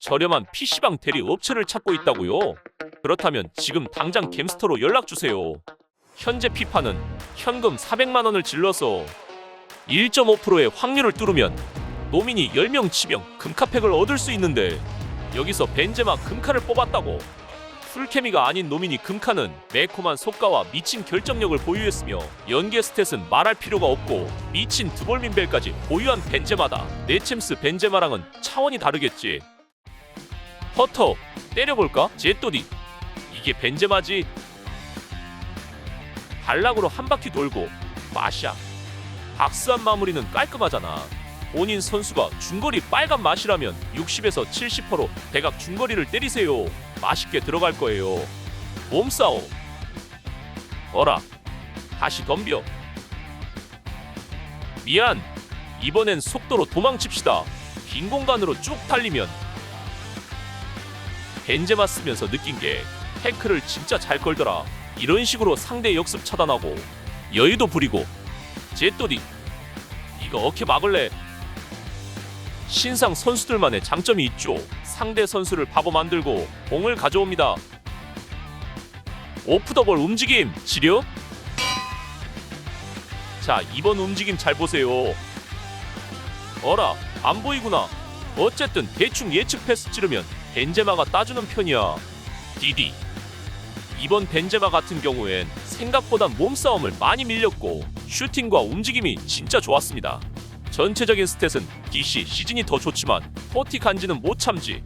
저렴한 PC방 대리 업체를 찾고 있다고요? 그렇다면 지금 당장 겜스터로 연락 주세요. 현재 피파는 현금 400만 원을 질러서 1.5%의 확률을 뚫으면 노민이 10명 치명 금카팩을 얻을 수 있는데 여기서 벤제마 금카를 뽑았다고 풀케미가 아닌 노민이 금카는 매콤한 속가와 미친 결정력을 보유했으며 연계 스탯은 말할 필요가 없고 미친 드볼민벨까지 보유한 벤제마다 네챔스 벤제마랑은 차원이 다르겠지 퍼터 때려볼까? 제또디 이게 벤제마지. 발락으로 한 바퀴 돌고 마샤. 박스한 마무리는 깔끔하잖아. 본인 선수가 중거리 빨간 맛이라면 60에서 70%로 대각 중거리를 때리세요. 맛있게 들어갈 거예요. 몸싸움. 어라. 다시 덤벼. 미안. 이번엔 속도로 도망칩시다. 빈 공간으로 쭉 달리면 벤제마 쓰면서 느낀 게 태클을 진짜 잘 걸더라. 이런 식으로 상대 역습 차단하고 여유도 부리고 제또디 이거 어떻게 막을래? 신상 선수들만의 장점이 있죠. 상대 선수를 바보 만들고 공을 가져옵니다. 오프 더볼 움직임 지려? 자 이번 움직임 잘 보세요. 어라 안 보이구나. 어쨌든 대충 예측 패스 찌르면 벤제마가 따주는 편이야. 디디 이번 벤제마 같은 경우엔 생각보다 몸싸움을 많이 밀렸고 슈팅과 움직임이 진짜 좋았습니다. 전체적인 스탯은 DC 시즌이 더 좋지만 포티 간지는 못 참지